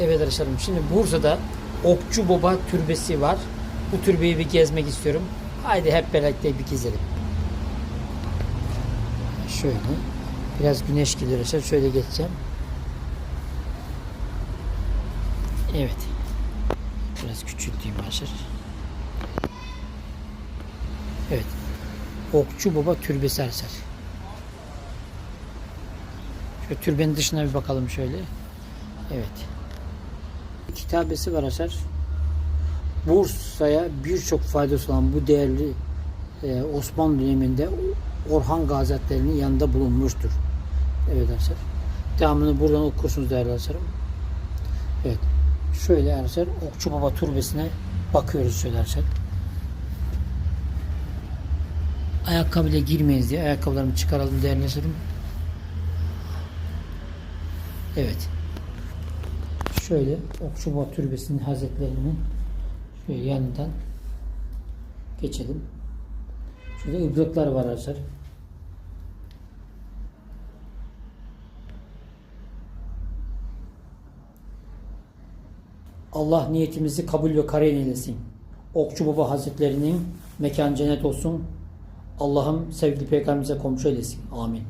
Evet arkadaşlarım şimdi Bursa'da Okçu Baba Türbesi var. Bu türbeyi bir gezmek istiyorum. Haydi hep birlikte bir gezelim. Şöyle. Biraz güneş geliyor arkadaşlar. Şöyle geçeceğim. Evet. Biraz küçülteyim arkadaşlar. Evet. Okçu Baba Türbesi arkadaşlar. Şöyle türbenin dışına bir bakalım şöyle. Evet. Kitabesi var arkadaşlar. Bursa'ya birçok faydası olan bu değerli e, Osmanlı döneminde Orhan Gazi yanında bulunmuştur. Evet arkadaşlar. Devamını buradan okursunuz değerli arkadaşlarım. Evet. Şöyle arkadaşlar Okçu Baba Türbesi'ne bakıyoruz şöyle arkadaşlar. Ayakkabıyla girmeyiz diye ayakkabılarımı çıkaralım değerli arkadaşlarım. Evet. Şöyle Okçu Baba Türbesi'nin hazretlerinin şöyle yanından geçelim. Şurada ıblıklar var arkadaşlar. Allah niyetimizi kabul ve kare eylesin. Okçu Baba Hazretlerinin mekan cennet olsun. Allah'ım sevgili peygamberimize komşu eylesin. Amin.